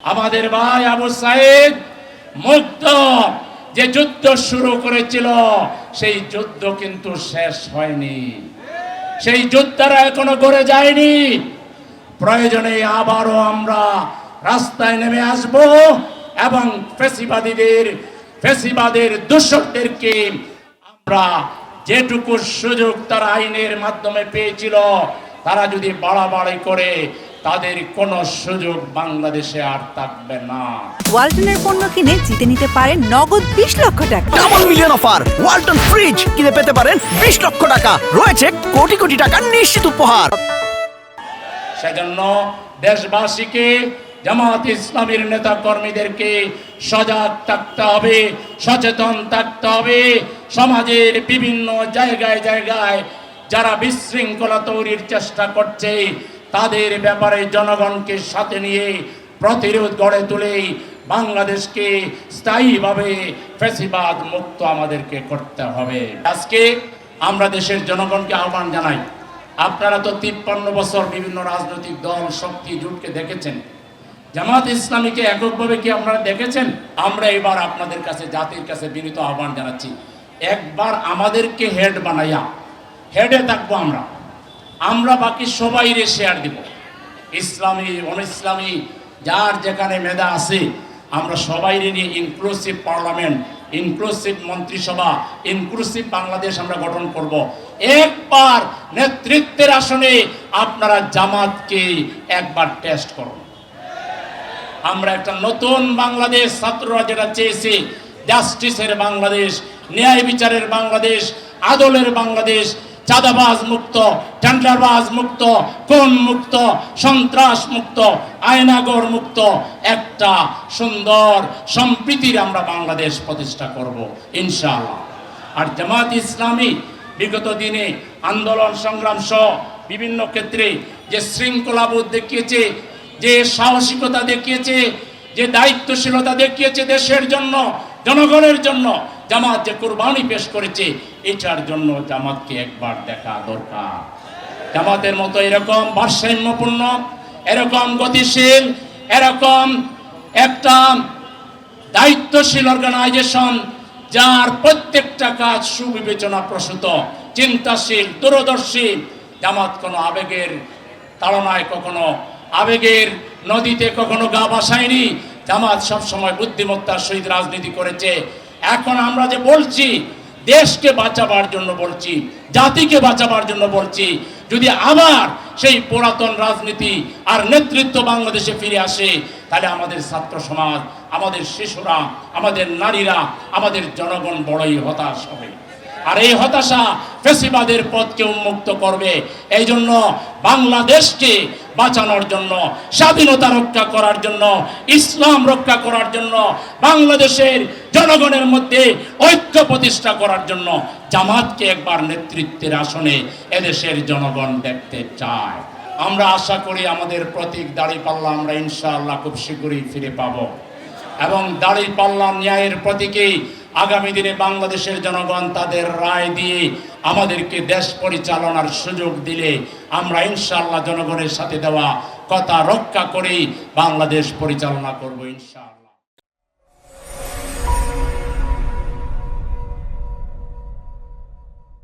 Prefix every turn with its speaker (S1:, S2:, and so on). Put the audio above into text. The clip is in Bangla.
S1: আমাদের ভাই আবু সাইদ মুক্ত যে যুদ্ধ শুরু করেছিল, সেই যুদ্ধ কিন্তু শেষ হয়নি। সেই যুদ্ধরা এখনও গড়ে যায়নি। প্রয়োজনে আবারও আমরা রাস্তায় নেমে আসব এবং ফেসিবাদীদের, ফেসিবাদের দূষকদেরকে আমরা যেটুকু সুযোগ তারা আইনের মাধ্যমে পেয়েছিল, তারা যদি বাড়াবাড়ি করে তাদের কোনো সুযোগ বাংলাদেশে আর থাকবে না।
S2: ওয়ালটনের পণ্য কিনে জিতে নিতে পারেন নগদ বিশ লক্ষ টাকা।
S3: Double million offer Walton fridge কিনে পেতে পারেন বিশ লক্ষ টাকা। রয়েছে কোটি কোটি টাকার নিশ্চিত উপহার।
S1: সেজন্য দেশবাসীকে জামাত ইসলামের নেতা কর্মীদেরকে সজাগ থাকতে হবে সচেতন থাকতে হবে। সমাজের বিভিন্ন জায়গায় জায়গায় যারা বিশৃঙ্খলা তৈরির চেষ্টা করছে তাদের ব্যাপারে জনগণকে সাথে নিয়ে প্রতিরোধ গড়ে তুলে বাংলাদেশকে স্থায়ীভাবে ফেসিবাদ মুক্ত আমাদেরকে করতে হবে। আজকে আমরা দেশের জনগণকে আহ্বান জানাই, আপনারা তো তিপ্পান্ন বছর বিভিন্ন রাজনৈতিক দল, শক্তি, জুটকে দেখেছেন। জামাত ইসলামীকে এককভাবে কি আপনারা দেখেছেন? আমরা এবার আপনাদের কাছে, জাতির কাছে বিনীত আহ্বান জানাচ্ছি, একবার আমাদেরকে হেড বানাইয়া, হেডে থাকব আমরা। আমরা বাকি সবাইরে শেয়ার দিব। ইসলামী অন ইসলামী যার যেখানে মেধা আছে, আমরা সবাইরে নিয়ে ইনক্লুসিভ পার্লামেন্ট ইনক্লুসিভ মন্ত্রিসভা ইনক্লুসিভ বাংলাদেশ আমরা গঠন করব। একবার নেতৃত্বের আসনে আপনারা জামাতকে একবার টেস্ট করুন। আমরা একটা নতুন বাংলাদেশ ছাত্ররা যেটা চেয়েছি জাস্টিসের বাংলাদেশ, ন্যায় বিচারের বাংলাদেশ, আদলের বাংলাদেশ, চাঁদাবাজ মুক্ত টেন্ডারবাজ মুক্ত, কোন মুক্ত? সন্ত্রাস মুক্ত, আয়নাগর মুক্ত। একটা সুন্দর সম্প্রীতির আমরা বাংলাদেশ প্রতিষ্ঠা করব, ইনশাআল্লাহ। আর জামাত ইসলামী বিগত দিনে আন্দোলন সংগ্রাম সহ বিভিন্ন ক্ষেত্রে যে শৃঙ্খলাবোধ দেখিয়েছে, যে সাহসিকতা দেখিয়েছে, যে দায়িত্বশীলতা দেখিয়েছে দেশের জন্য, জনগণের জন্য, জামাত যে কোরবানি পেশ করেছে, এটার জন্য জামাতকে একবার দেখা দরকার। জামাতের মতো এরকম ভারসাম্যপূর্ণ, এরকম গতিশীল, এরকম একটা দায়িত্বশীল অর্গানাইজেশন যার প্রত্যেকটা কাজ সুবিবেচনা প্রসূত চিন্তাশীল, দূরদর্শী। জামাত কোনো আবেগের তাড়নায় কখনো, আবেগের নদীতে কখনো গা ভাসায়নি। জামাত সবসময় বুদ্ধিমত্তার সহিত রাজনীতি করেছে। এখন আমরা যে বলছি, দেশকে বাঁচাবার জন্য বলছি, জাতিকে বাঁচাবার জন্য বলছি যদি আবার সেই পুরাতন রাজনীতি আর নেতৃত্ব বাংলাদেশে ফিরে আসে, তাহলে আমাদের ছাত্র সমাজ, আমাদের শিশুরা, আমাদের নারীরা, আমাদের জনগণ বড়ই হতাশ হবে। আর এই হতাশা ফেসিবাদের পথকে উন্মুক্ত করবে। এই জন্য বাংলাদেশকে বাঁচানোর জন্য, স্বাধীনতা রক্ষা করার জন্য, ইসলাম রক্ষা করার জন্য, বাংলাদেশের জনগণের মধ্যে ঐক্য প্রতিষ্ঠা করার জন্য জামাতকে একবার নেতৃত্বের আসনে এদেশের জনগণ দেখতে চায়। আমরা আশা করি আমাদের প্রতীক দাঁড়িপাল্লা আমরা ইনশাআল্লাহ খুব শীঘ্রই ফিরে পাব। এবং দাড়ি পাল্লা ন্যায়ের প্রতীকেই আগামী দিনে বাংলাদেশের জনগণ তাদের রায় দিয়ে আমাদেরকে দেশ পরিচালনার সুযোগ দিলে আমরা ইনশাআল্লাহ জনগণের সাথে দেওয়া কথা রক্ষা করেই বাংলাদেশ পরিচালনা করব ইনশাআল্লাহ।